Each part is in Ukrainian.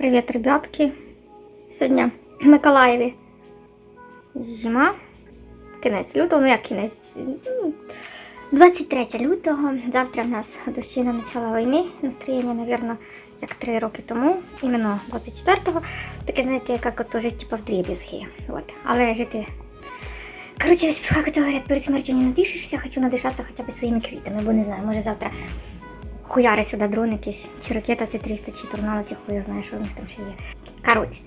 Привіт, ребятки. Сьогодні в Миколаєві зима. Кінець лютого, ну як кінець? Ну, 23 лютого. Завтра в нас годовщина начала війни. Настроєння, мабуть, як 3 роки тому, іменно 24-го. Таке, знаєте, як от уже типу в дріб'язги. От. Але жити. Коротше, как это говорят, перед смертю не надишишся, хочу надишатися хоча б своїми квітами, бо не знаю, може завтра хуяри сюди дрон якийсь, чи ракета С-300, чи торнадо, чи хуя знає, що у них там ще є. Коротше,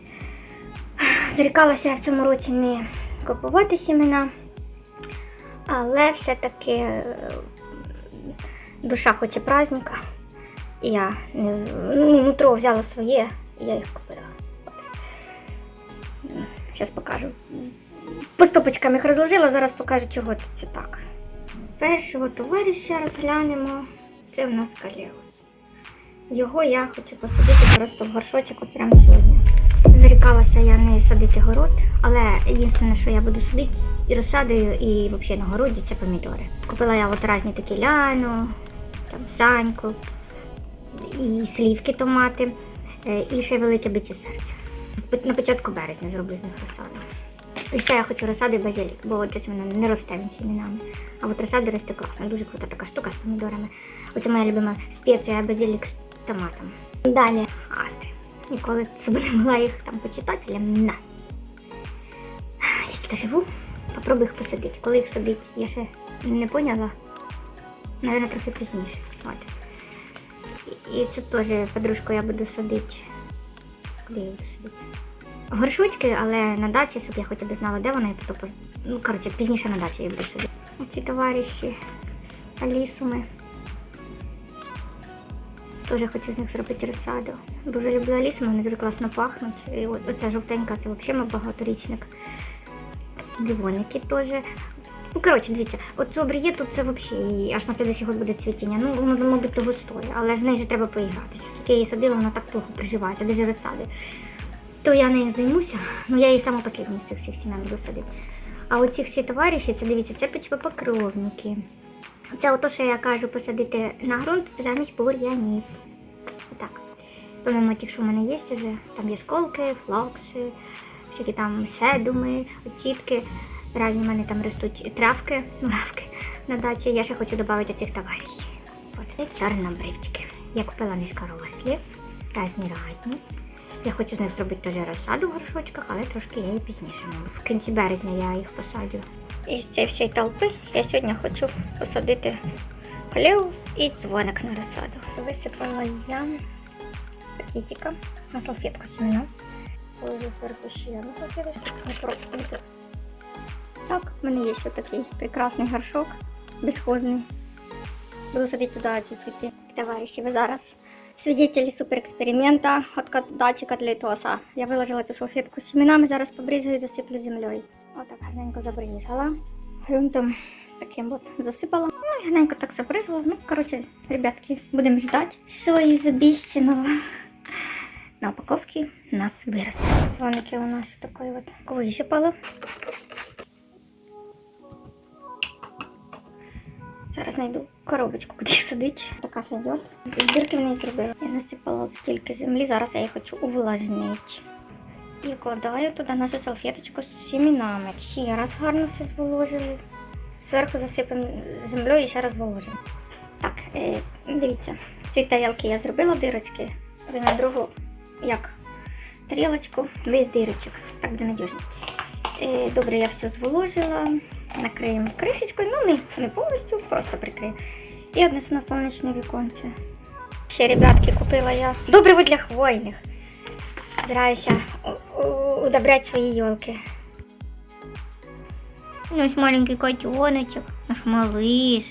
зарікалася я в цьому році не купувати сімена, але все-таки е, душа хоче праздника. І я не, ну, нутро взяла своє, і я їх купила. Зараз покажу. По стопочкам їх розложила, зараз покажу, чого це, це так. Першого товариша розглянемо. Це в нас калеус. Його я хочу посадити просто в горшочок прямо сьогодні. Зарікалася я не садити город, але єдине, що я буду садити і розсадою, і взагалі на городі це помідори. Купила я от різні такі ляну, там саньку, і слівки томати, е, і ще велике биті серце. На початку березня зроблю з них розсаду. І ще я хочу розсади базилік, бо щось воно не росте сімінами. А от розсади росте класно, дуже крута така штука з помідорами. Оце моя любима спеція базилік з томатом. Далі астри. Ніколи собі не могла їх там почитати, але на. Якщо живу, попробую їх посадити. Коли їх садити, я ще не поняла. Наверное, трохи пізніше. От. І, і тут теж подружку я буду садити. Куди я буду садити? Горшочки, але на дачі, щоб я хоча б знала, де вони, тобто, ну, коротше, пізніше на дачі я буду собі. Оці товариші алісуми. Теж хочу з них зробити розсаду. Дуже люблю алісуми, вони дуже класно пахнуть. І от оця жовтенька, це взагалі мій багаторічник. Дзвоники теж. Ну, коротше, дивіться, от цю обріє тут це взагалі аж на следующий год буде цвітіння. Ну, воно, мабуть, того стоїть, але ж нею треба поігратися. Скільки її садила, вона так плохо приживається, навіть розсади то я нею займуся. Ну я її саме останній з цих всіх сім'ян буду садити. А оці всі товариші, це дивіться, це печвопокровники. Це ото, що я кажу, посадити на ґрунт замість бур'янів. Помимо тих, що в мене є вже, там є сколки, флокси, всякі там седуми, очітки. Разні в мене там ростуть травки, муравки на дачі. Я ще хочу додати цих товаришів. От і чорнобривчики. Я купила низькорослі, різні різні. Я хочу з них зробити теж розсаду в горшочках, але трошки я її пізніше. В кінці березня я їх посадю. Із цієї всієї толпи я сьогодні хочу посадити калеус і дзвоник на розсаду. Висипала я з пакетика на салфетку семена. Положу зверху ще одну салфеточку. Так, в мене є ось такий прекрасний горшок, безхозний. Буду садити туди ці цвіти. Товариші, ви зараз свидетелі суперексперимента от кот- дачі котлетоса. Я виложила цю салфетку з семенами, зараз побризгаю і засиплю землею. Отак гарненько забризгала. Грунтом таким от засипала. Ну і гарненько так забризгала. Ну, коротше, ребятки, будемо ждати, що із обіщеного. На упаковці у нас виросте. Дзвоники у нас такої от висипала. Зараз знайду коробочку, куди їх садить. Така сойдет. Дірки в неї зробила. Я насипала от стільки землі, зараз я її хочу увлажнити. І вкладаю туди нашу салфеточку з семенами. Ще раз гарно все зволожили. Зверху засипемо землею і ще раз зволожимо. Так, е, дивіться, в цій тарілці я зробила дирочки, на другу як тарілочку без дирочок. Так буде надіжно. Добре, я все зволожила. Накриємо кришечкою, ну не, не повністю, просто прикрию. І однесу на сонячне віконце. Ще, ребятки, купила я добриво для хвойних. Збираюся удобрять свої елки. Ну, ось маленький котеночок, наш малыш.